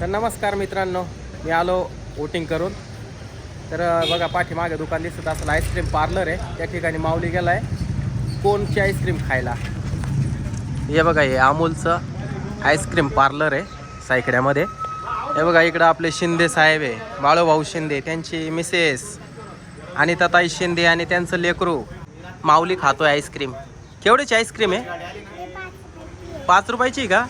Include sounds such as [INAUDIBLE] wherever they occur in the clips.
तर नमस्कार मित्रांनो मी आलो वोटिंग करून. तर बघा पाठीमागे दुकान दिसत असलं आईस्क्रीम पार्लर आहे. त्या ठिकाणी माऊली गेला आहे कोणची आईस्क्रीम खायला? हे बघा हे अमूलचं आईस्क्रीम पार्लर आहे सायकड्यामध्ये. हे बघा इकडं आपले शिंदे साहेब आहे बाळूभाऊ शिंदे त्यांची मिसेस आणि तताई शिंदे आणि त्यांचं लेकरू. माऊली खातोय आईस्क्रीम केवढीची आईस्क्रीम आहे? पाच रुपयाची का?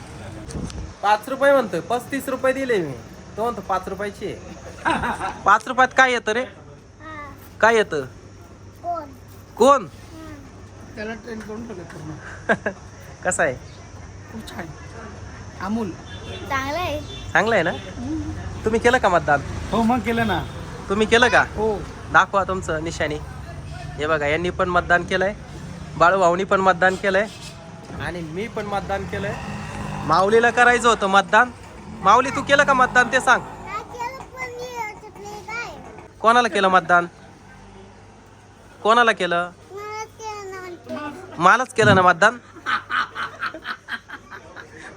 पाच रुपये म्हणतोय पस्तीस रुपये दिले मी. तो म्हणतो पाच रुपयाची. आहे. पाच रुपयात काय येतं रे? काय येतं? कोण? कोण? त्याला ट्रेन करून पूर्ण [LAUGHS] कसं आहे? खूप छान. अमूल. चांगलं आहे. चांगलं आहे ना? तुम्ही केलं का मतदान? हो मग केलं ना. तुम्ही केलं का? हो. दाखवा तुमचं निशाणी. हे बघा यांनी पण मतदान केलंय बाळूभाऊनी पण मतदान केलंय आणि मी पण मतदान केलंय. माऊलीला करायचं होतं मतदान. माऊली तू केलं का मतदान? ते सांग. कोणाला केलं मतदान? कोणाला केलं? मलाच केलं ना मतदान?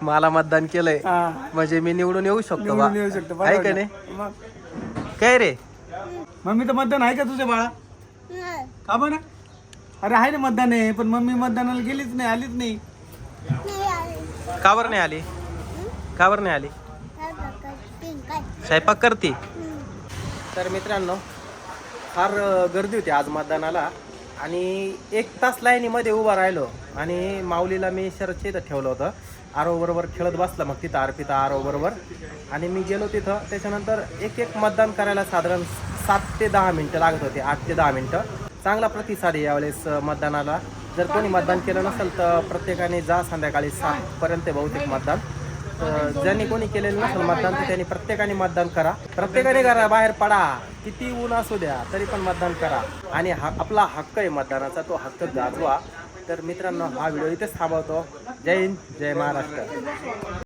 मला मतदान केलंय. म्हणजे मी निवडून येऊ शकतो बा. येऊ शकतो आहे का ना? नाही? काय रे? मम्मी तर मतदान आहे का तुझ्या बाळा? का बरं? अरे आहे ना मतदान आहे पण मम्मी मतदानाला गेलीच नाही आलीच नाही. का बरं नाही आली? का बरं नाही आली? स्वयंपाक करते? तर मित्रांनो फार गर्दी होती आज मतदानाला आणि एक तास लाईनीमध्ये उभा राहिलो आणि माऊलीला मी शरदच्या इथं ठेवलं होतं. आरो बरोबर खेळत बसला मग तिथं अर्पिता आरोबरोबर आणि मी गेलो तिथं त्याच्यानंतर एक एक मतदान करायला साधारण सात ते दहा मिनटं लागत होते आठ ते दहा मिनटं. चांगला प्रतिसाद आहे यावेळेस मतदानाला. जर कोणी मतदान केलं नसेल तर प्रत्येकाने जा संध्याकाळी सातपर्यंत बहुतेक मतदान. ज्यांनी कोणी केलेलं नसेल मतदान तर त्यांनी प्रत्येकाने मतदान करा. प्रत्येकाने करा बाहेर पडा. किती ऊन असू द्या तरी पण मतदान करा. आणि हा आपला हक्क आहे मतदानाचा तो हक्क गाजवा. तर मित्रांनो हा व्हिडिओ इथेच थांबवतो. जय हिंद जय महाराष्ट्र.